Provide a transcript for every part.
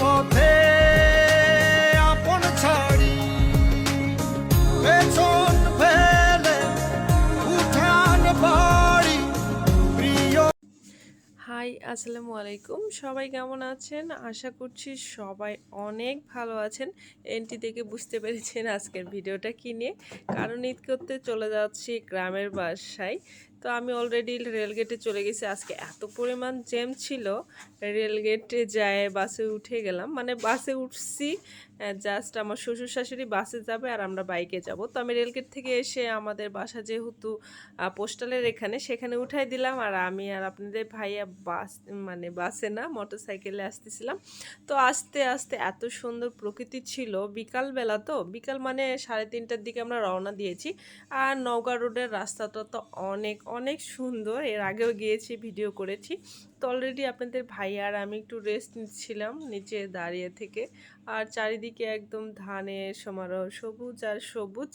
পথে আপন ছাড়ি, পেছন ফেলে উঠান বাড়ি হাই, আসসালামু আলাইকুম। সবাই কেমন আছেন? আশা করছি সবাই অনেক ভালো আছেন। এনটি থেকে বুঝতে পেরেছেন আজকের ভিডিওটা কিনে কারণ ঈদ করতে চলে যাচ্ছি গ্রামের বাসায়। তো আমি অলরেডি রেলগেটে চলে গেছি। আজকে এত পরিমাণ জ্যাম ছিল রেলগেটে যায় বাসে উঠে গেলাম। মানে বাসে উঠছি জাস্ট আমার শ্বশুর শাশুড়ি বাসে যাবে আর আমরা বাইকে যাব। তো আমি রেলগেট থেকে এসে আমাদের বাসা যেহেতু পোস্টালের এখানে, সেখানে উঠাই দিলাম আর আমি আর আপনাদের ভাইয়া বাস মানে বাসে না মোটর সাইকেলে আসতেছিলাম। তো আস্তে আস্তে এত সুন্দর প্রকৃতি ছিল। বিকালবেলা তো, বিকাল মানে সাড়ে তিনটার দিকে আমরা রওনা দিয়েছি। আর নওগাঁ রোডের রাস্তাটা তো অনেক অনেক সুন্দর। এর আগেও গিয়েছি, ভিডিও করেছি। তো অলরেডি আপনাদের ভাই আর আমি একটু রেস্ট নিচ্ছিলাম নিচে দাঁড়িয়ে থেকে। আর চারিদিকে একদম ধানের সমারোহ, সবুজ আর সবুজ।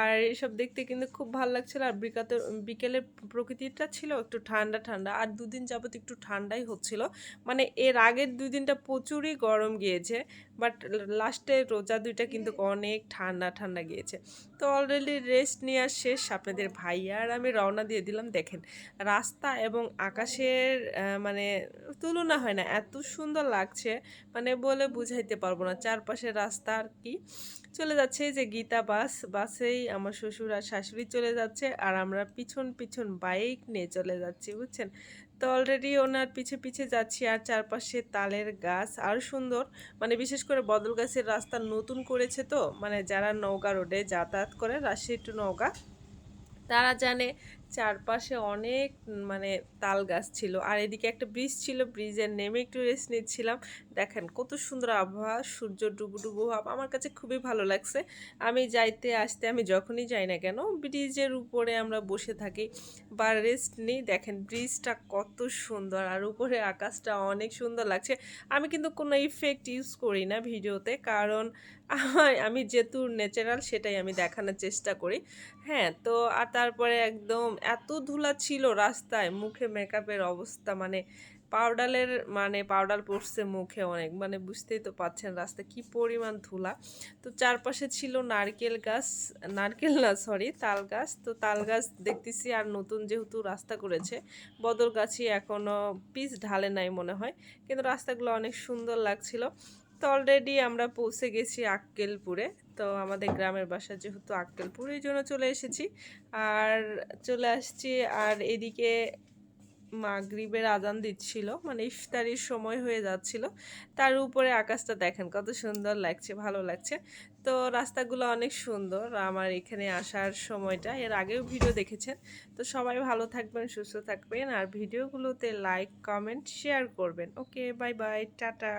আর এসব দেখতে কিন্তু খুব ভালো লাগছিল। আর বিকাতে বিকেলের প্রকৃতিটা ছিল একটু ঠান্ডা ঠান্ডা। আর দুদিন যাবত একটু ঠান্ডাই হচ্ছিল। মানে এর আগের দুই দিনটা প্রচুরই গরম গিয়েছে। বাট লাস্টে রোজা দুইটা কিন্তু অনেক ঠান্ডা ঠান্ডা গিয়েছে। তো অলরেডি রেস্ট নেওয়ার শেষ, আপনাদের ভাইয়া আর আমি রওনা দিয়ে দিলাম। দেখেন, রাস্তা এবং আকাশের মানে তুলনা হয় না, এত সুন্দর লাগছে মানে বলে বুঝাইতে পারব না। চারপাশের রাস্তা আর কি। চলে যাচ্ছে যে গীতা বাস, বাসেই আমার শ্বশুর আর শাশুড়ি চলে যাচ্ছে আর আমরা পিছন পিছন বাইক নিয়ে চলে যাচ্ছি, বুঝছেন? তো অলরেডি ওনার পিছে পিছে যাচ্ছি আর চারপাশে তালের গাছ। আর সুন্দর মানে বিশেষ করে বদল গাছের রাস্তা নতুন করেছে তো মানে যারা নৌকা রোডে যাতায়াত করে, রাজশাহী টু নৌকা তারা জানে চারপাশে অনেক মানে তাল গাছ ছিল। আর এদিকে একটা ব্রিজ ছিল ব্রিজের নেমে একটু রেস্ট নিচ্ছিলাম। দেখেন কত সুন্দর আবহাওয়া, সূর্য ডুবু ডুবু ভাব আমার কাছে খুবই ভালো লাগছে। আমি যাইতে আসতে, আমি যখনই যাই না কেন ব্রিজের উপরে আমরা বসে থাকি বা রেস্ট নিই। দেখেন ব্রিজটা কত সুন্দর আর উপরে আকাশটা অনেক সুন্দর লাগছে। আমি কিন্তু কোনো ইফেক্ট ইউজ করি না ভিডিওতে, কারণ আমি যেহেতু ন্যাচারাল সেটাই আমি দেখানোর চেষ্টা করি। হ্যাঁ তো আর তারপরে একদম এত ধুলা ছিল রাস্তায়, মুখে মেকআপের অবস্থা মানে পাউডারের মানে পাউডার পড়ছে মুখে অনেক মানে বুঝতেই তো পাচ্ছেন রাস্তা কি পরিমাণ ধুলা। তো চারপাশে ছিল নারকেল গাছ, নারকেল না সরি তাল গাছ। তো তাল গাছ দেখতেছি আর নতুন যেহেতু রাস্তা করেছে, বদল গাছই এখনও পিচ ঢালে নাই মনে হয়, কিন্তু রাস্তাগুলো অনেক সুন্দর লাগছিল। তো অলরেডি আমরা পৌঁছে গেছি আক্কেলপুরে। তো আমাদের গ্রামের বাসা যেহেতু আক্কেলপুর, এই জন্য চলে এসেছি। আর চলে আসছি, আর এদিকে মাগরিবের আজান দিচ্ছিল মানে ইফতারির সময় হয়ে যাচ্ছিল। তার উপরে আকাশটা দেখেন কত সুন্দর লাগছে, ভালো লাগছে। তো রাস্তাগুলো অনেক সুন্দর, আমার এখানে আসার সময়টা। এর আগেও ভিডিও দেখেছেন। তো সবাই ভালো থাকবেন, সুস্থ থাকবেন। আর ভিডিওগুলোতে লাইক কমেন্ট শেয়ার করবেন। Okay bye bye tata.